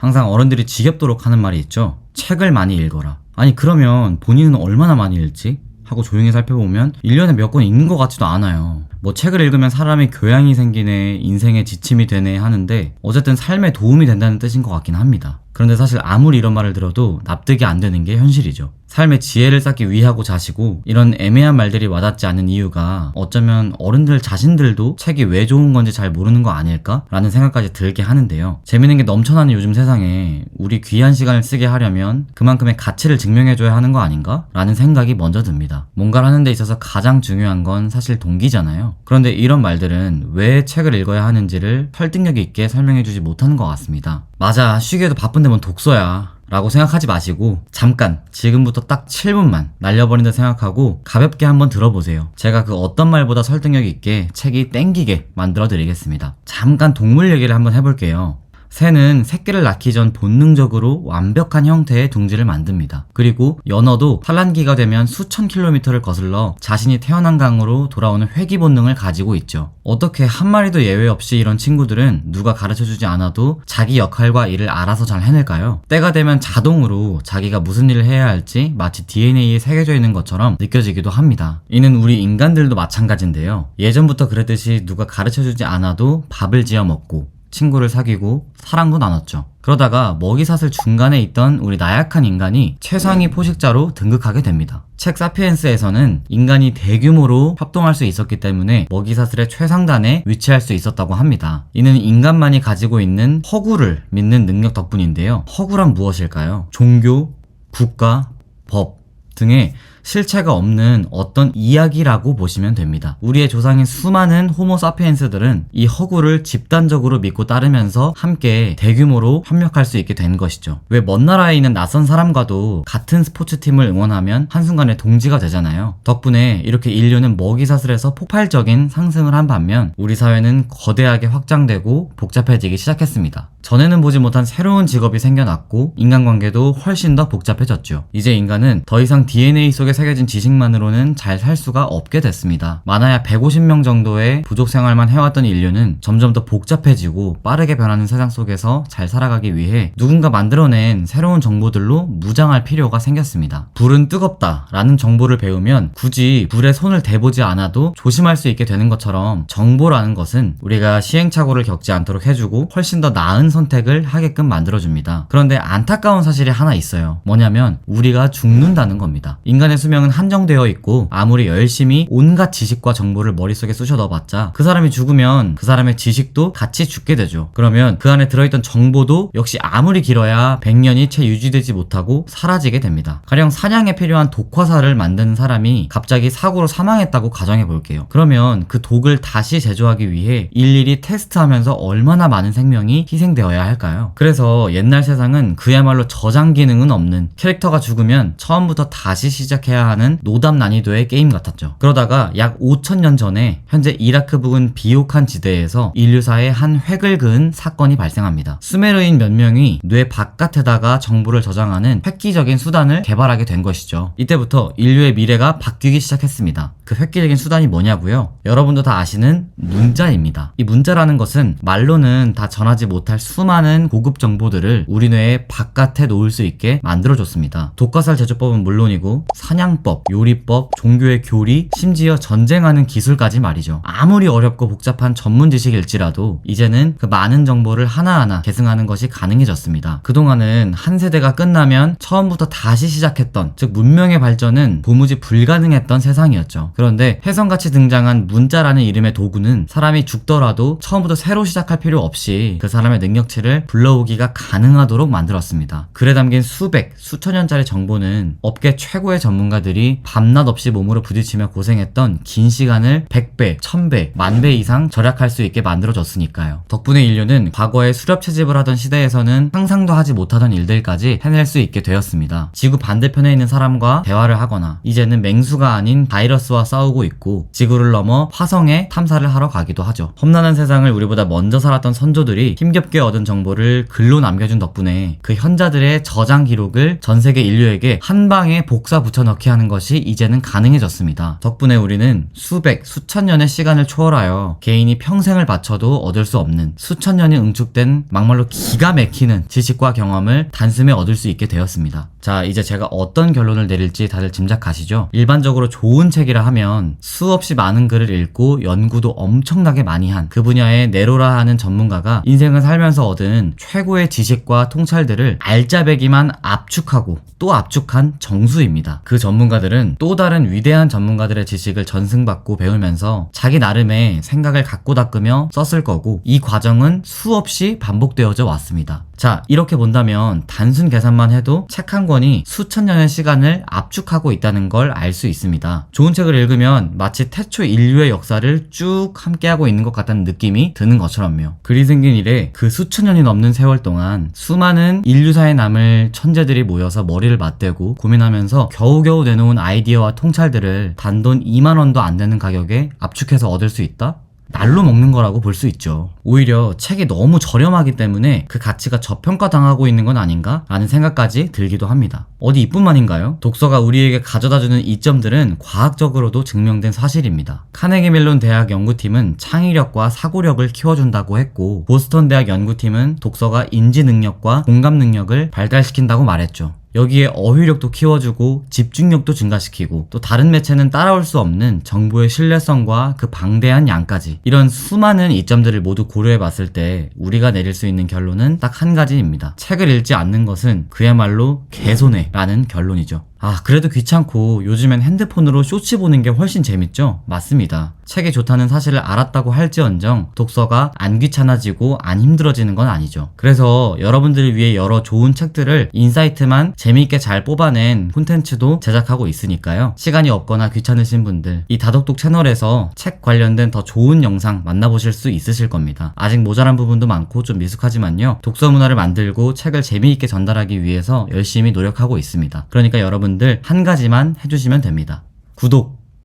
항상 어른들이 지겹도록 하는 말이 있죠. 책을 많이 읽어라. 아니 그러면 본인은 얼마나 많이 읽지? 하고 조용히 살펴보면 1년에 몇 권 읽는 것 같지도 않아요. 뭐 책을 읽으면 사람이 교양이 생기네, 인생의 지침이 되네 하는데 어쨌든 삶에 도움이 된다는 뜻인 것 같긴 합니다. 그런데 사실 아무리 이런 말을 들어도 납득이 안 되는 게 현실이죠. 삶의 지혜를 쌓기 위하고 자시고 이런 애매한 말들이 와닿지 않는 이유가 어쩌면 어른들 자신들도 책이 왜 좋은 건지 잘 모르는 거 아닐까라는 생각까지 들게 하는데요. 재밌는 게 넘쳐나는 요즘 세상에 우리 귀한 시간을 쓰게 하려면 그만큼의 가치를 증명해줘야 하는 거 아닌가? 라는 생각이 먼저 듭니다. 뭔가를 하는 데 있어서 가장 중요한 건 사실 동기잖아요. 그런데 이런 말들은 왜 책을 읽어야 하는지를 설득력 있게 설명해주지 못하는 것 같습니다. 맞아, 쉬기에도 바쁜데 뭔 독서야. 라고 생각하지 마시고 잠깐 지금부터 딱 7분만 날려버린다 생각하고 가볍게 한번 들어보세요. 제가 그 어떤 말보다 설득력 있게 책이 땡기게 만들어 드리겠습니다. 잠깐 동물 얘기를 한번 해볼게요. 새는 새끼를 낳기 전 본능적으로 완벽한 형태의 둥지를 만듭니다. 그리고 연어도 산란기가 되면 수천 킬로미터를 거슬러 자신이 태어난 강으로 돌아오는 회귀 본능을 가지고 있죠. 어떻게 한 마리도 예외 없이 이런 친구들은 누가 가르쳐주지 않아도 자기 역할과 일을 알아서 잘 해낼까요? 때가 되면 자동으로 자기가 무슨 일을 해야 할지 마치 DNA에 새겨져 있는 것처럼 느껴지기도 합니다. 이는 우리 인간들도 마찬가지인데요. 예전부터 그랬듯이 누가 가르쳐주지 않아도 밥을 지어 먹고 친구를 사귀고 사랑도 나눴죠. 그러다가 먹이사슬 중간에 있던 우리 나약한 인간이 최상위 포식자로 등극하게 됩니다. 책 사피엔스에서는 인간이 대규모로 협동할 수 있었기 때문에 먹이사슬의 최상단에 위치할 수 있었다고 합니다. 이는 인간만이 가지고 있는 허구를 믿는 능력 덕분인데요. 허구란 무엇일까요? 종교, 국가, 법 등의 실체가 없는 어떤 이야기라고 보시면 됩니다. 우리의 조상인 수많은 호모 사피엔스들은 이 허구를 집단적으로 믿고 따르면서 함께 대규모로 협력할 수 있게 된 것이죠. 왜 먼 나라에 있는 낯선 사람과도 같은 스포츠팀을 응원하면 한순간에 동지가 되잖아요. 덕분에 이렇게 인류는 먹이사슬에서 폭발적인 상승을 한 반면 우리 사회는 거대하게 확장되고 복잡해지기 시작했습니다. 전에는 보지 못한 새로운 직업이 생겨났고 인간관계도 훨씬 더 복잡해졌죠. 이제 인간은 더 이상 DNA 속에 새겨진 지식만으로는 잘 살 수가 없게 됐습니다. 많아야 150명 정도의 부족 생활만 해왔던 인류는 점점 더 복잡해지고 빠르게 변하는 세상 속에서 잘 살아가기 위해 누군가 만들어낸 새로운 정보들로 무장할 필요가 생겼습니다. 불은 뜨겁다 라는 정보를 배우면 굳이 불에 손을 대보지 않아도 조심할 수 있게 되는 것처럼 정보라는 것은 우리가 시행착오를 겪지 않도록 해주고 훨씬 더 나은 선택을 하게끔 만들어줍니다. 그런데 안타까운 사실이 하나 있어요. 뭐냐면 우리가 죽는다는 겁니다. 인간의 수명은 한정되어 있고 아무리 열심히 온갖 지식과 정보를 머릿속에 쑤셔 넣어봤자 그 사람이 죽으면 그 사람의 지식도 같이 죽게 되죠. 그러면 그 안에 들어있던 정보도 역시 아무리 길어야 100년이 채 유지되지 못하고 사라지게 됩니다. 가령 사냥에 필요한 독화살을 만드는 사람이 갑자기 사고로 사망했다고 가정해 볼게요. 그러면 그 독을 다시 제조하기 위해 일일이 테스트하면서 얼마나 많은 생명이 희생되어야 할까요? 그래서 옛날 세상은 그야말로 저장 기능은 없는 캐릭터가 죽으면 처음부터 다시 시작해 야 하는 노답 난이도의 게임 같았죠. 그러다가 약 5천년 전에 현재 이라크 부근 비옥한 지대에서 인류사에 한 획을 그은 사건이 발생합니다. 수메르인 몇 명이 뇌 바깥에다가 정보를 저장하는 획기적인 수단을 개발하게 된 것이죠. 이때부터 인류의 미래가 바뀌기 시작했습니다. 그 획기적인 수단이 뭐냐고요? 여러분도 다 아시는 문자입니다. 이 문자라는 것은 말로는 다 전하지 못할 수많은 고급 정보들을 우리 뇌의 바깥에 놓을 수 있게 만들어줬습니다. 독가살 제조법은 물론이고 사냥 법, 요리법, 종교의 교리, 심지어 전쟁하는 기술까지 말이죠. 아무리 어렵고 복잡한 전문 지식일지라도 이제는 그 많은 정보를 하나하나 계승하는 것이 가능해졌습니다. 그동안은 한 세대가 끝나면 처음부터 다시 시작했던, 즉 문명의 발전은 도무지 불가능했던 세상이었죠. 그런데 혜성같이 등장한 문자라는 이름의 도구는 사람이 죽더라도 처음부터 새로 시작할 필요 없이 그 사람의 능력치를 불러오기가 가능하도록 만들었습니다. 글에 담긴 수백, 수천 년짜리 정보는 업계 최고의 전문가 들이 밤낮 없이 몸으로 부딪히며 고생했던 긴 시간을 100배, 1000배, 만 배 이상 절약할 수 있게 만들어졌으니까요. 덕분에 인류는 과거에 수렵 채집을 하던 시대에서는 상상도 하지 못하던 일들까지 해낼 수 있게 되었습니다. 지구 반대편에 있는 사람과 대화를 하거나 이제는 맹수가 아닌 바이러스와 싸우고 있고 지구를 넘어 화성에 탐사를 하러 가기도 하죠. 험난한 세상을 우리보다 먼저 살았던 선조들이 힘겹게 얻은 정보를 글로 남겨준 덕분에 그 현자들의 저장 기록을 전 세계 인류에게 한 방에 복사 붙여넣기 이렇게 하는 것이 이제는 가능해졌습니다. 덕분에 우리는 수백, 수천 년의 시간을 초월하여 개인이 평생을 바쳐도 얻을 수 없는 수천 년이 응축된 막말로 기가 막히는 지식과 경험을 단숨에 얻을 수 있게 되었습니다. 자, 이제 제가 어떤 결론을 내릴지 다들 짐작하시죠? 일반적으로 좋은 책이라 하면 수없이 많은 글을 읽고 연구도 엄청나게 많이 한 그 분야의 네로라 하는 전문가가 인생을 살면서 얻은 최고의 지식과 통찰들을 알짜배기만 압축하고 또 압축한 정수입니다. 그 전문가들은 또 다른 위대한 전문가들의 지식을 전승받고 배우면서 자기 나름의 생각을 갖고 닦으며 썼을 거고 이 과정은 수없이 반복되어져 왔습니다. 자, 이렇게 본다면 단순 계산만 해도 책 한 권이 수천 년의 시간을 압축하고 있다는 걸 알 수 있습니다. 좋은 책을 읽으면 마치 태초 인류의 역사를 쭉 함께하고 있는 것 같다는 느낌이 드는 것처럼요. 글이 생긴 이래 그 수천 년이 넘는 세월 동안 수많은 인류사에 남을 천재들이 모여서 머리를 맞대고 고민하면서 겨우겨우 내놓은 아이디어와 통찰들을 단돈 2만원도 안 되는 가격에 압축해서 얻을 수 있다? 날로 먹는 거라고 볼 수 있죠. 오히려 책이 너무 저렴하기 때문에 그 가치가 저평가당하고 있는 건 아닌가? 라는 생각까지 들기도 합니다. 어디 이뿐만인가요? 독서가 우리에게 가져다주는 이점들은 과학적으로도 증명된 사실입니다. 카네기 멜론 대학 연구팀은 창의력과 사고력을 키워준다고 했고, 보스턴 대학 연구팀은 독서가 인지 능력과 공감 능력을 발달시킨다고 말했죠. 여기에 어휘력도 키워주고 집중력도 증가시키고 또 다른 매체는 따라올 수 없는 정보의 신뢰성과 그 방대한 양까지 이런 수많은 이점들을 모두 고려해 봤을 때 우리가 내릴 수 있는 결론은 딱 한 가지입니다. 책을 읽지 않는 것은 그야말로 개손해라는 결론이죠. 아, 그래도 귀찮고 요즘엔 핸드폰으로 쇼츠 보는 게 훨씬 재밌죠? 맞습니다. 책이 좋다는 사실을 알았다고 할지언정 독서가 안 귀찮아지고 안 힘들어지는 건 아니죠. 그래서 여러분들을 위해 여러 좋은 책들을 인사이트만 재미있게 잘 뽑아낸 콘텐츠도 제작하고 있으니까요. 시간이 없거나 귀찮으신 분들 이 다독독 채널에서 책 관련된 더 좋은 영상 만나보실 수 있으실 겁니다. 아직 모자란 부분도 많고 좀 미숙하지만요. 독서 문화를 만들고 책을 재미있게 전달하기 위해서 열심히 노력하고 있습니다. 그러니까 여러 분들 한 가지만 해주시면 됩니다. 구독,